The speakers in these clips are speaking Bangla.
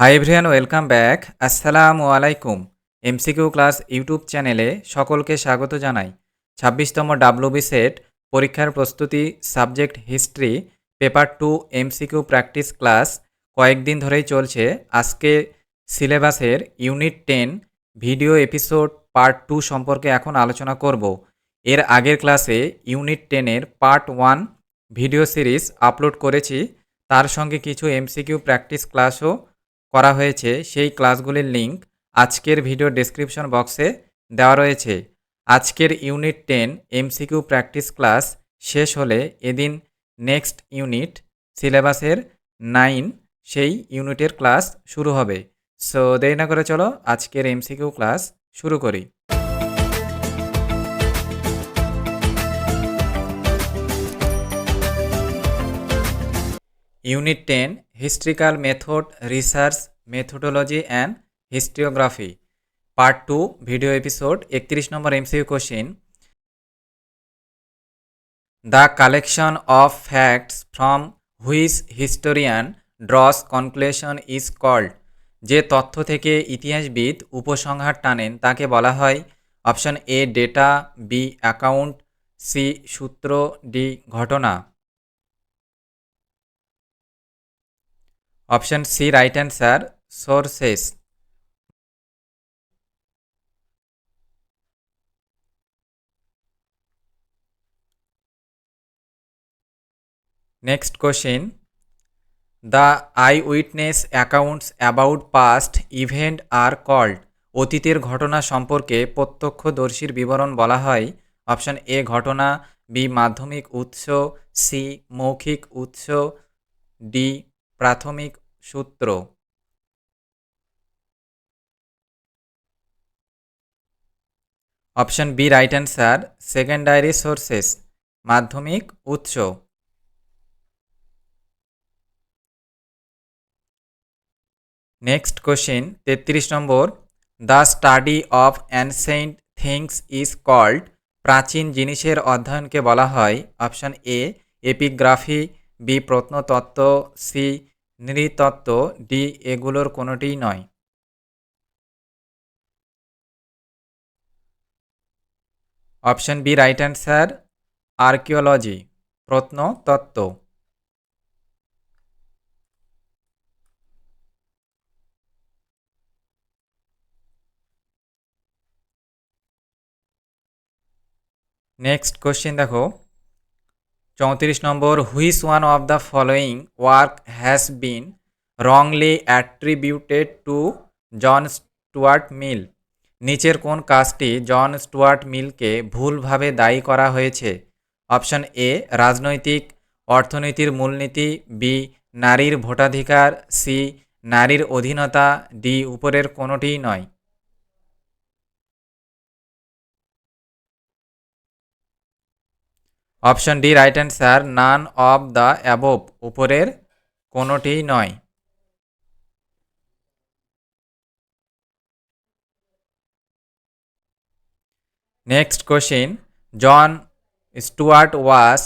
হাই এভরিয়ান ওয়েলকাম ব্যাক আসসালামু আলাইকুম এমসিকিউ ক্লাস ইউটিউব চ্যানেলে সকলকে স্বাগত জানাই। ছাব্বিশতম ডাব্লুবি সেট পরীক্ষার প্রস্তুতি subject history paper two MCQ practice class কয়েকদিন ধরেই চলছে। আজকে সিলেবাসের unit ten video episode part two সম্পর্কে এখন আলোচনা করব। এর আগের ক্লাসে ইউনিট টেনের part one video series upload করেছি। তার সঙ্গে কিছু এমসিকিউ প্র্যাকটিস ক্লাসও করা হয়েছে, সেই ক্লাসগুলির লিঙ্ক আজকের ভিডিও ডেসক্রিপশন বক্সে দেওয়া রয়েছে। আজকের unit ten MCQ practice class শেষ হলে এদিন নেক্সট ইউনিট সিলেবাসের নাইন, সেই ইউনিটের ক্লাস শুরু হবে। সো, দেরি না করে চলো আজকের এমসিকিউ ক্লাস শুরু করি। Unit ten historical method research methodology and historiography part two video episode একত্রিশ নম্বর MCQ question the collection of facts from which historian draws conclusion is called যে তথ্য থেকে ইতিহাসবিদ উপসংহার টানেন, তাকে বলা হয় option A data B account C সূত্র ডি ঘটনা। Option C right answer sources next question the eyewitness accounts about past event are called অতীতের ঘটনা সম্পর্কে প্রত্যক্ষদর্শীর বিবরণ বলা হয়। অপশন এ, ঘটনা, বি, মাধ্যমিক উৎস, সি, মৌখিক উৎস, ডি প্রাথমিক সূত্র। Option B, right answer, secondary sources, মাধ্যমিক উৎস। নেক্সট কোশ্চেন, তেত্রিশ নম্বর, the study of ancient things is called প্রাচীন জিনিসের অধ্যয়নকে বলা হয়। অপশন এ, এপিগ্রাফি, বি প্রত্নতত্ত্ব, সি নৃতত্ত্ব ডি এগুলোর কোনোটিই নয়। Option B right answer archaeology প্রত্নতত্ত্ব। নেক্সট কোশ্চেন দেখো। চৌত্রিশ নম্বর which one of the following work has been wrongly attributed to John Stuart Mill নিচের কোন কাজটি জন স্টুয়ার্ট মিলকে ভুলভাবে দায়ী করা হয়েছে? অপশন এ রাজনৈতিক, অর্থনীতির মূলনীতি। বি নারীর ভোটাধিকার। সি নারীর অধীনতা। ডি উপরের কোনোটিই নয়। Option D right answer none of the above উপরের কোনোটিই নয়। Next question John Stuart was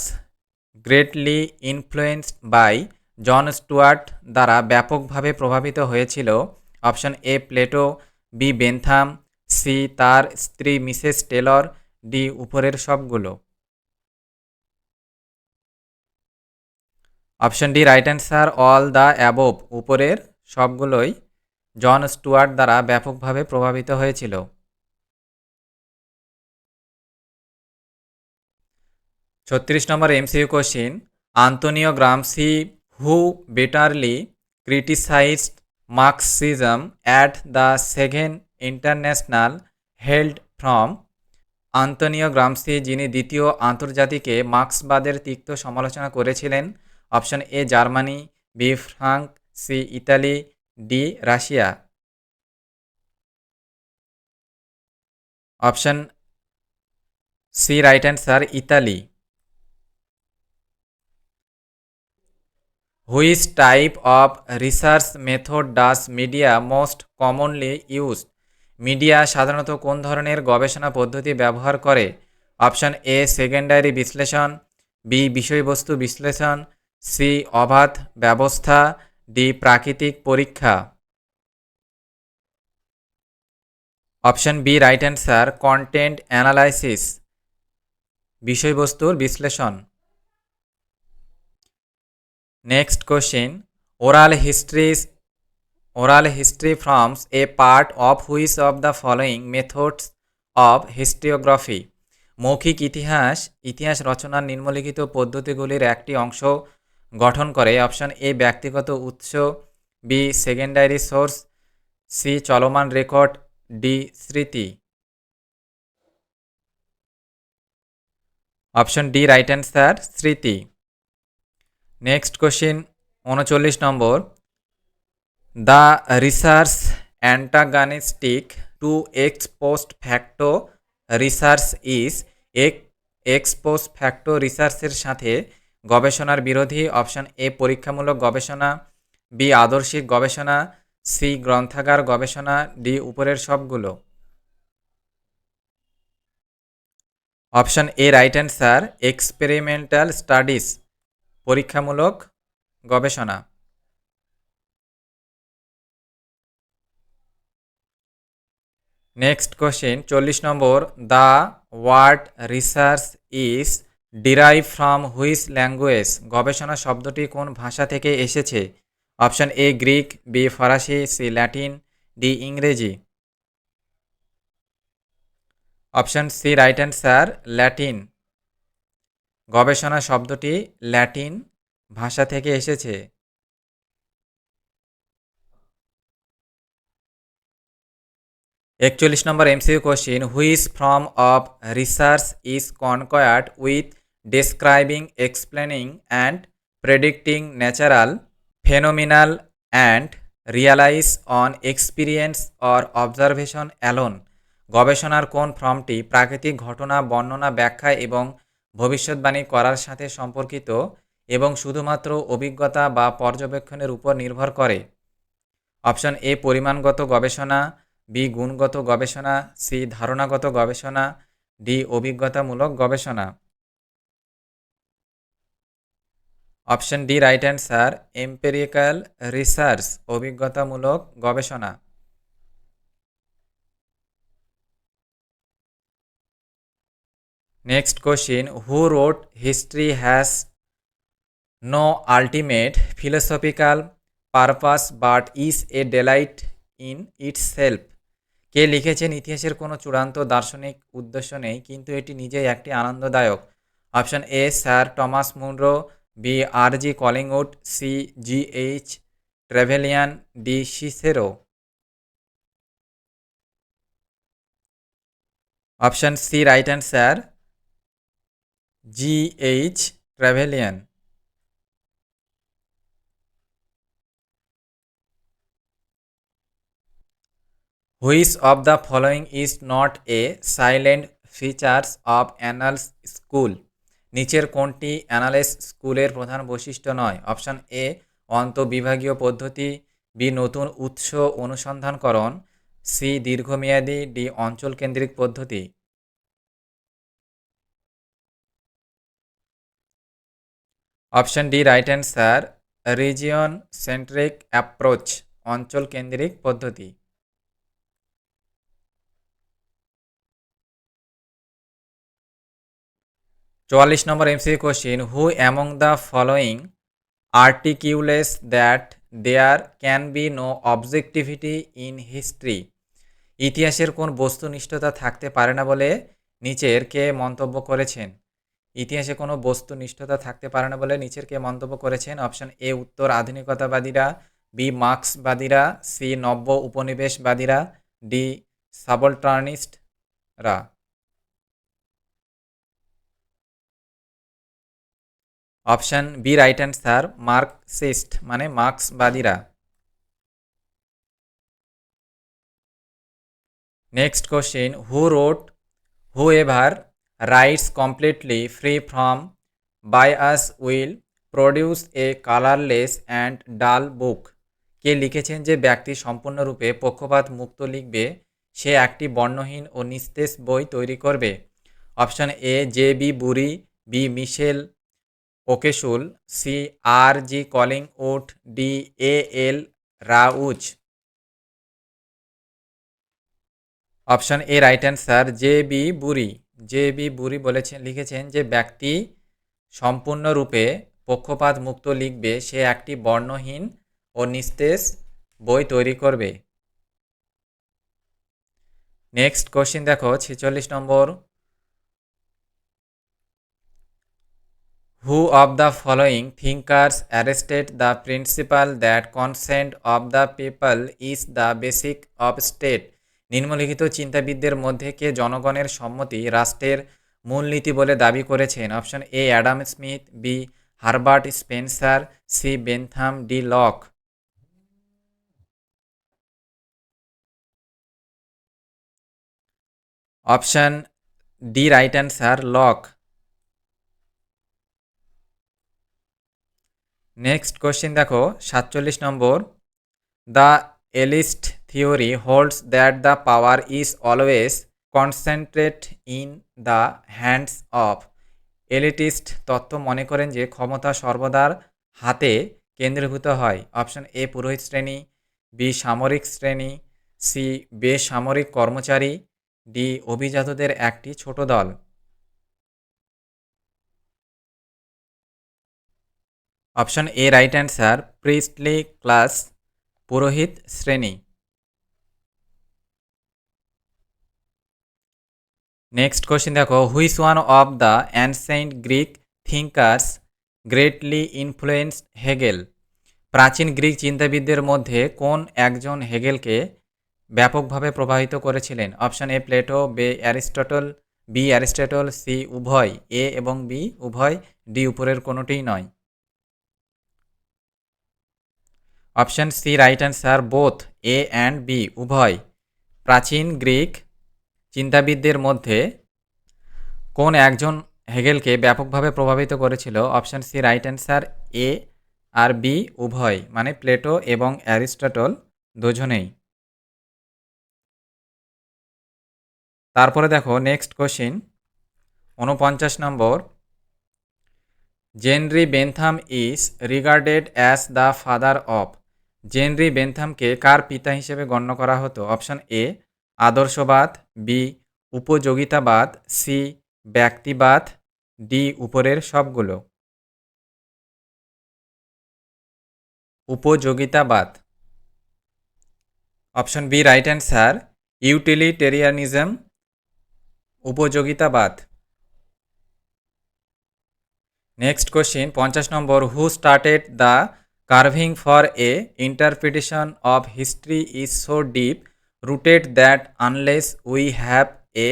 greatly influenced by John Stuart দ্বারা ব্যাপকভাবে প্রভাবিত হয়েছিল। Option A Plato B Bentham C তার স্ত্রী মিসেস টেলর ডি উপরের সবগুলো। Option D right answer all the above উপরের সবগুলোই জন স্টুয়ার্ট দ্বারা ব্যাপকভাবে প্রভাবিত হয়েছিল। ছত্রিশ নম্বর MCQ question Antonio Gramsci who bitterly criticised Marxism at the second International held from Antonio Gramsci যিনি দ্বিতীয় আন্তর্জাতিকে মার্ক্সবাদের তিক্ত সমালোচনা করেছিলেন option A Germany, B France, C Italy, D Russia. Option C right answer Italy. Which type of research method does media most commonly use media সাধারণত কোন ধরনের গবেষণা পদ্ধতি ব্যবহার করে? অপশন এ সেকেন্ডারি বিশ্লেষণ, বি বিষয়বস্তু বিশ্লেষণ সি অবাধ ব্যবস্থা ডি প্রাকৃতিক পরীক্ষা। Option B, right answer, content analysis. বিষয়বস্তুর বিশ্লেষণ। Next question, oral histories oral history forms a part of which of the following methods of historiography মৌখিক ইতিহাস ইতিহাস রচনার নিম্নলিখিত পদ্ধতিগুলির একটি অংশ গঠন করে। অপশন এ, ব্যক্তিগত উৎস। বি সেকেন্ডারি সোর্স সি, চলমান রেকর্ড। ডি, স্মৃতি। অপশন ডি রাইট অ্যান্সার স্মৃতি। নেক্সট কোশ্চিন উনচল্লিশ নম্বর। The research antagonistic to ex post facto research ex post facto রিসার্চের সাথে গবেষণার বিরোধী অপশন এ, পরীক্ষামূলক গবেষণা, বি, আদর্শিক গবেষণা, সি, গ্রন্থাগার গবেষণা, ডি, উপরের সবগুলো। Option A, right answer, experimental studies, পরীক্ষামূলক গবেষণা। নেক্সট কোশ্চেন, চল্লিশ নম্বর, the word research is derive from which language? গবেষণা শব্দটি কোন ভাষা থেকে এসেছে? অপশন এ, গ্রিক, বি, ফরাসি, সি, ল্যাটিন, ডি, ইংরেজি। Option C, right answer, Latin. গবেষণা শব্দটি ল্যাটিন ভাষা থেকে এসেছে। একচল্লিশ নম্বর MCQ question which form of research is concerned with describing explaining and predicting natural phenomenal and relies on experience or observation alone গবেষণার কোন ফর্মটি প্রাকৃতিক ঘটনা, বর্ণনা, ব্যাখ্যা এবং ভবিষ্যৎবাণী করার সাথে সম্পর্কিত এবং শুধুমাত্র অভিজ্ঞতা বা পর্যবেক্ষণের উপর নির্ভর করে? অপশন এ, পরিমাণগত গবেষণা, বি, গুণগত গবেষণা, সি, ধারণাগত গবেষণা, ডি, অভিজ্ঞতামূলক গবেষণা। Option D right answer empirical research অভিজ্ঞতামূলক গবেষণা। Next question who wrote history has no ultimate philosophical purpose but is a delight in itself কে লিখেছেন? ইতিহাসের কোনো চূড়ান্ত দার্শনিক উদ্দেশ্য নেই, কিন্তু এটি নিজেই একটি আনন্দদায়ক। Option A Sir Thomas Munro B. R. G. Calling out. C. G. H. Trevelyan, D. Cicero. Option C right answer G. H. Trevelyan. Which of the following is not a silent features of annals school? নিচের কোনটি অ্যানালিস স্কুলের প্রধান বৈশিষ্ট্য নয়। অপশান এ অন্তবিভাগীয় পদ্ধতি বি, নতুন উৎস অনুসন্ধানকরণ। সি, দীর্ঘমেয়াদী ডি, অঞ্চল কেন্দ্রিক পদ্ধতি। Option D, right answer region centric approach, অঞ্চল কেন্দ্রিক পদ্ধতি। চুয়াল্লিশ নম্বর MC question who among the following articulates that there can be no objectivity in history ইতিহাসের কোন বস্তুনিষ্ঠতা থাকতে পারে না বলে নিচের কে মন্তব্য করেছেন? ইতিহাসে কোনো বস্তুনিষ্ঠতা থাকতে পারে না বলে নিচের কে মন্তব্য করেছেন? অপশন এ, উত্তর আধুনিকতাবাদীরা বি মার্ক্সবাদীরা সি নব্য উপনিবেশবাদীরা D সাবলটার্নিস্টরা। Option B right answer Marxist মানে মার্ক্সবাদীরা। Next question who wrote whoever writes completely free from bias will produce a colourless and dull book কে লিখেছেন যে ব্যক্তি সম্পূর্ণরূপে পক্ষপাত মুক্ত লিখবে, সে একটি বর্ণহীন ও নিস্তেজ বই তৈরি করবে। Option A, J B Bury, B Michael Oakeshott C R G Collingwood D A L Rowse option A right answer J B Bury J B Bury বলেছেন লিখেছেন যে ব্যক্তি সম্পূর্ণরূপে পক্ষপাত মুক্ত লিখবে, সে একটি বর্ণহীন ও নিস্তেজ বই তৈরি করবে। নেক্সট কোশ্চিন দেখো, ছেচল্লিশ নম্বর। Who of the following thinkers arrested the principle that consent of the people is the basic of state নিম্নলিখিত চিন্তাবিদদের মধ্যে কে জনগণের সম্মতি রাষ্ট্রের মূলনীতি বলে দাবি করেছেন? Option A, Adam Smith, B, Herbert Spencer, C, Bentham D Locke. Option D, right answer, Locke. Next question দেখো, সাতচল্লিশ নম্বর। The elitist theory holds that the power is always concentrate in the hands of elitist তত্ত্ব মনে করেন যে ক্ষমতা সর্বদার হাতে কেন্দ্রীভূত হয়। অপশন এ পুরোহিত শ্রেণি বি সামরিক শ্রেণি সি বেসামরিক কর্মচারী ডি অভিজাতদের একটি ছোট দল। Option A right answer priestly class পুরোহিত শ্রেণি। নেক্সট কোশ্চেন দেখো which one of the ancient Greek thinkers greatly influenced Hegel প্রাচীন গ্রিক চিন্তাবিদদের মধ্যে কোন একজন হেগেলকে ব্যাপকভাবে প্রভাবিত করেছিলেন? Option A, Plato, B, Aristotle, B, Aristotle, C, উভয়, এ এবং বি, উভয় ডি উপরের কোনোটিই নয়। Option C right answer both A and B, উভয়। প্রাচীন গ্রিক চিন্তাবিদদের মধ্যে কোন একজন হেগেলকে ব্যাপকভাবে প্রভাবিত করেছিল? Option C right answer A R B, উভয়। মানে প্লেটো এবং অ্যারিস্টটল দুজনেই। তারপরে দেখো, নেক্সট কোশ্চিন। উনপঞ্চাশ নম্বর। জেনরি Bentham is regarded as the father of জেনরি বেনথামকে কার পিতা হিসেবে গণ্য করা হতো? Option A, আদর্শবাদ, B, উপযোগিতাবাদ, C, ব্যক্তিবাদ, D, উপরের সবগুলো। উপযোগিতাবাদ। Option B, right answer, ইউটিলিটেরিয়ানিজম, উপযোগিতাবাদ। Next question, পঞ্চাশ নম্বর, who started the carving for a interpretation of history is so deep rooted that unless we have a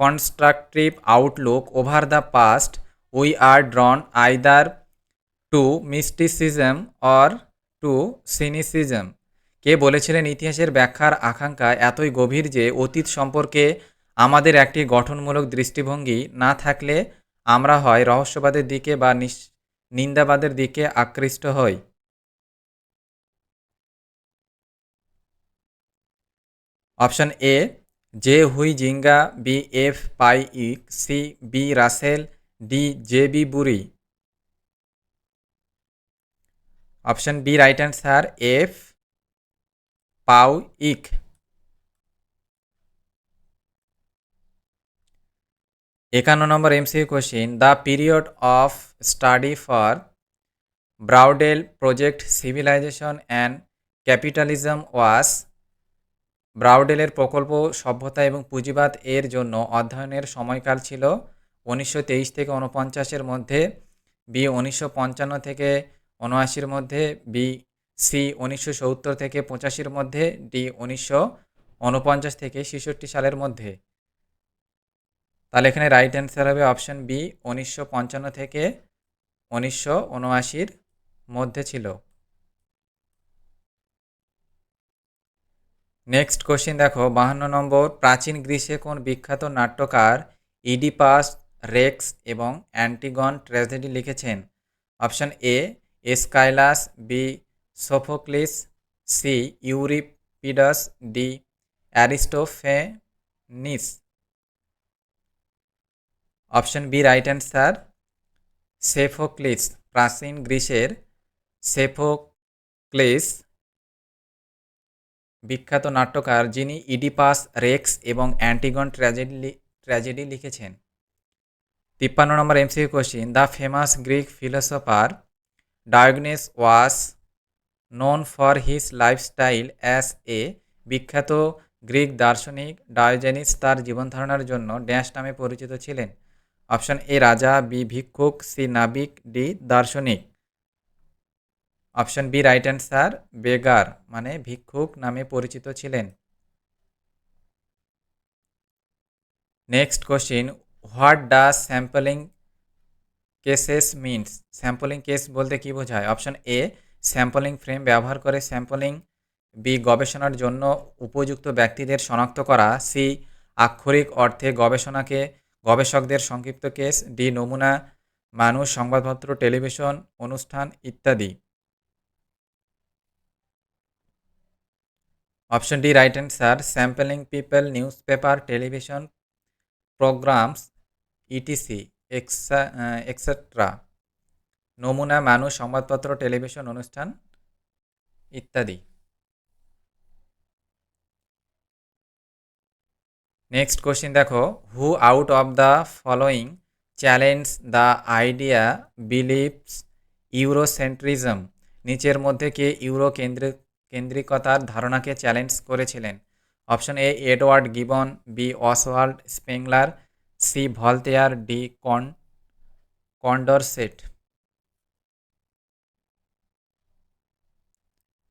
constructive Outlook over the past we are ড্রন either two mysticism or to cynicism কে বলেছিলেন ইতিহাসের ব্যাখ্যার আকাঙ্ক্ষা এতই গভীর যে অতীত সম্পর্কে আমাদের একটি গঠনমূলক দৃষ্টিভঙ্গি না থাকলে আমরা হয় রহস্যবাদের দিকে বা নিন্দাবাদের দিকে আকৃষ্ট হই। Option A J Huizinga B F Powicke C B Russell D J B Bury option B right answer F Powicke. একান্ন number MCQ question, the period of study for Braudel project civilization and capitalism was ব্রাউডেলের প্রকল্প, সভ্যতা এবং পুঁজিবাদ এর জন্য অধ্যয়নের সময়কাল ছিল উনিশশো তেইশ থেকে উনপঞ্চাশের মধ্যে, বি উনিশশো পঞ্চান্ন থেকে উনআশির মধ্যে, বি সি উনিশশো সত্তর থেকে পঁচাশির মধ্যে, ডি উনিশশো উনপঞ্চাশ থেকে ছেষট্টি সালের মধ্যে। তাহলে এখানে রাইট অ্যান্সার হবে অপশন বি উনিশশো পঞ্চান্ন থেকে উনিশশো উনআশির মধ্যে ছিল। নেক্সট কোশ্চিন দেখো, বাহান্ন নম্বর, প্রাচীন গ্রীসে কোন বিখ্যাত নাট্যকার ইডিপাস রেক্স এবং অ্যান্টিগন ট্র্যাজেডি লিখেছেন? Option A Aeschylus B Sophocles C Euripides D Aristophanes option B right answer Sophocles প্রাচীন গ্রীসের সেফোক্লিস বিখ্যাত নাট্যকার যিনি ইডিপাস, রেক্স এবং অ্যান্টিগন ট্র্যাজেডি ট্র্যাজেডি লিখেছেন। তিপ্পান্ন number MCQ question, the famous Greek philosopher Diogenes was known for his lifestyle as a বিখ্যাত গ্রিক দার্শনিক ডায়োজেনিস তার জীবনধারণার জন্য ড্যাশ নামে পরিচিত ছিলেন। অপশন এ, রাজা, বি, ভিক্ষুক, সি, নাবিক, ডি, দার্শনিক। Option B right answer beggar মানে ভিক্ষুক নামে পরিচিত ছিলেন। Next question what does sampling cases means sampling case বলতে কি বোঝায়? অপশন এ স্যাম্পলিং ফ্রেম ব্যবহার করে স্যাম্পলিং বি গবেষণার জন্য উপযুক্ত ব্যক্তিদের শনাক্ত করা সি আক্ষরিক অর্থে গবেষণাকে, গবেষকদের সংক্ষিপ্ত কেস ডি নমুনা, মানুষ, সংবাদপত্র টেলিভিশন অনুষ্ঠান, ইত্যাদি। Option D right answer sampling people newspaper television programmes ETC etcetera নমুনা, মানুষ, সংবাদপত্র টেলিভিশন অনুষ্ঠান ইত্যাদি। নেক্সট কোশ্চিন দেখো who out of the following challenge the idea believes Eurocentrism নিচের মধ্যে কে ইউরো কেন্দ্রিক কেন্দ্রিকতার ধারণাকে চ্যালেঞ্জ করেছিলেন। Option A, Edward Gibbon, B, Oswald Spengler, C Voltaire D, কন, Condorcet.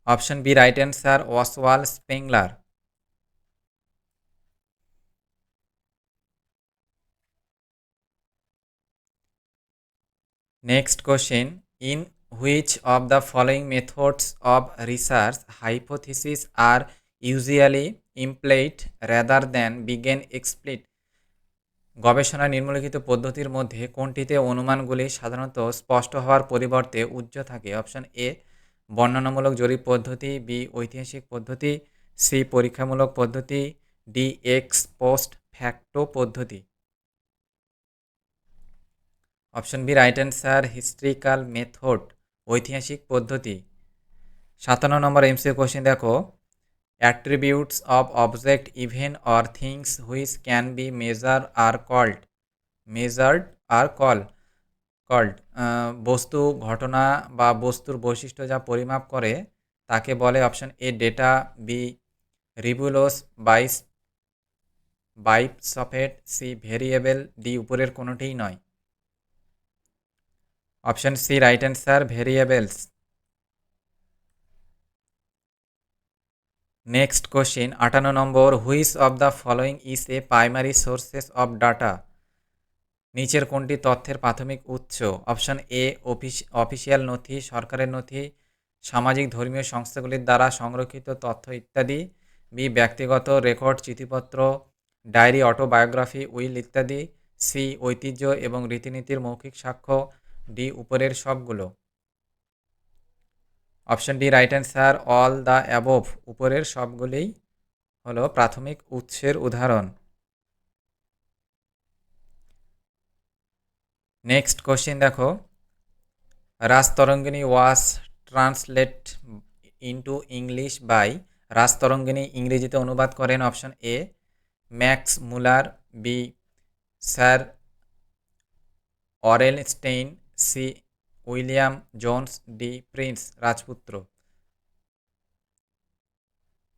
Option B, right answer Oswald Spengler. Next question, in which of the following methods of research hypotheses are usually implied rather than begin explicit? গবেষণা নিম্নলিখিত পদ্ধতির মধ্যে কোনটিতে অনুমানগুলি সাধারণত স্পষ্ট হওয়ার পরিবর্তে উজ্জ থাকে? অপশন এ, বর্ণনামূলক জরিপ পদ্ধতি, বি, ঐতিহাসিক পদ্ধতি, সি, পরীক্ষামূলক পদ্ধতি, ডি, এক্স, পোস্ট ফ্যাক্টো পদ্ধতি। Option B, right answer, historical method. ঐতিহাসিক পদ্ধতি। সাতান্ন নম্বর এমসিও কোশ্চেন দেখো। Attributes of object even or things which can be measure or called measured or call called বস্তু, ঘটনা বা বস্তুর বৈশিষ্ট্য যা পরিমাপ করে, তাকে বলে option A data B ribulose bis bisphosphate C variable D উপরের কোনোটিই নয়। Option C right answer variables next question আটান্ন number which of the following is a primary sources of data নিচের কোনটি তথ্যের প্রাথমিক উৎস? অপশন এ অফিস অফিসিয়াল নথি, সরকারের নথি, সামাজিক ধর্মীয় সংস্থাগুলির দ্বারা সংরক্ষিত তথ্য ইত্যাদি। বি ব্যক্তিগত রেকর্ড, চিঠিপত্র, ডায়েরি, অটোবায়োগ্রাফি, উইল ইত্যাদি। সি ঐতিহ্য এবং রীতিনীতির মৌখিক সাক্ষ্য। ডি উপরের সবগুলো। Option D, right answer, all the above. উপরের সবগুলোই হলো প্রাথমিক উৎসের উদাহরণ। নেক্সট কোশ্চিন দেখো। Rajatarangini was translate into English by Rajatarangini ইংরেজিতে অনুবাদ করেন option A, Max Muller B, sir Aurel Stein C William Jones D prince, রাজপুত্র।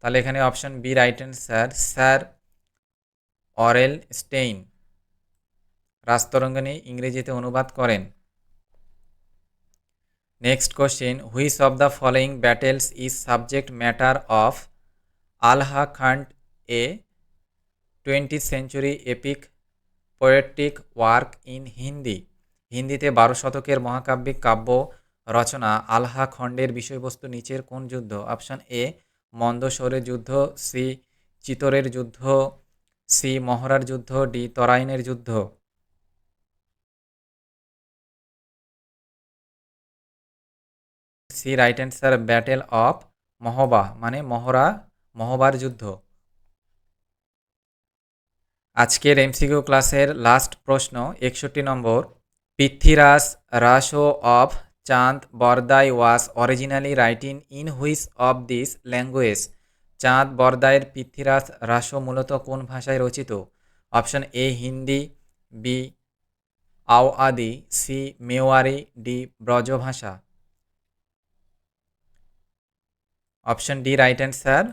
তাহলে এখানে option B right answer sir sir Aurel Stein. Rajatarangini ইংরেজিতে অনুবাদ করেন। Next question, which of the following battles is subject matter of Alha Khand a twenty century epic poetic work in Hindi? হিন্দিতে বারো শতকের মহাকাব্যিক কাব্য রচনা আলহা খণ্ডের বিষয়বস্তু নিচের কোন যুদ্ধ? অপশান এ মন্দসৌরের যুদ্ধ, সি, চিতরের যুদ্ধ, সি, মহড়ার যুদ্ধ, ডি, তরাইনের যুদ্ধ। C, right answer, battle of Mahoba মানে মহড়া, মহবার যুদ্ধ। আজকের এমসিকিউ ক্লাসের লাস্ট প্রশ্ন, একষট্টি নম্বর। Prithviraj রাসো of Chand Bardai was originally writing in which of this language Chand বরদায়ের Prithviraj Raso মূলত কোন ভাষায় রচিত? Option A Hindi, B Awadhi, C Mewari, D Brajbhasha. Option D right answer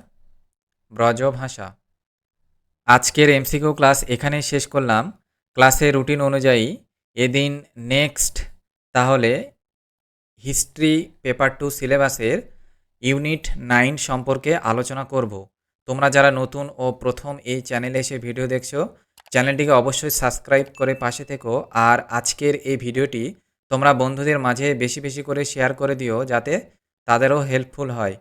Brajbhasha. আজকের এমসিকিউ ক্লাস এখানেই শেষ করলাম। ক্লাসের রুটিন অনুযায়ী এদিন নেক্সট, তাহলে হিস্ট্রি পেপার টু সিলেবাসের ইউনিট নাইন সম্পর্কে আলোচনা করব। তোমরা যারা নতুন ও প্রথম এই চ্যানেলে এসে ভিডিও দেখছ, চ্যানেলটিকে অবশ্যই সাবস্ক্রাইব করে পাশে থেকো। আর আজকের এই ভিডিওটি তোমরা বন্ধুদের মাঝে বেশি বেশি করে শেয়ার করে দিও, যাতে তাদেরও হেল্পফুল হয়।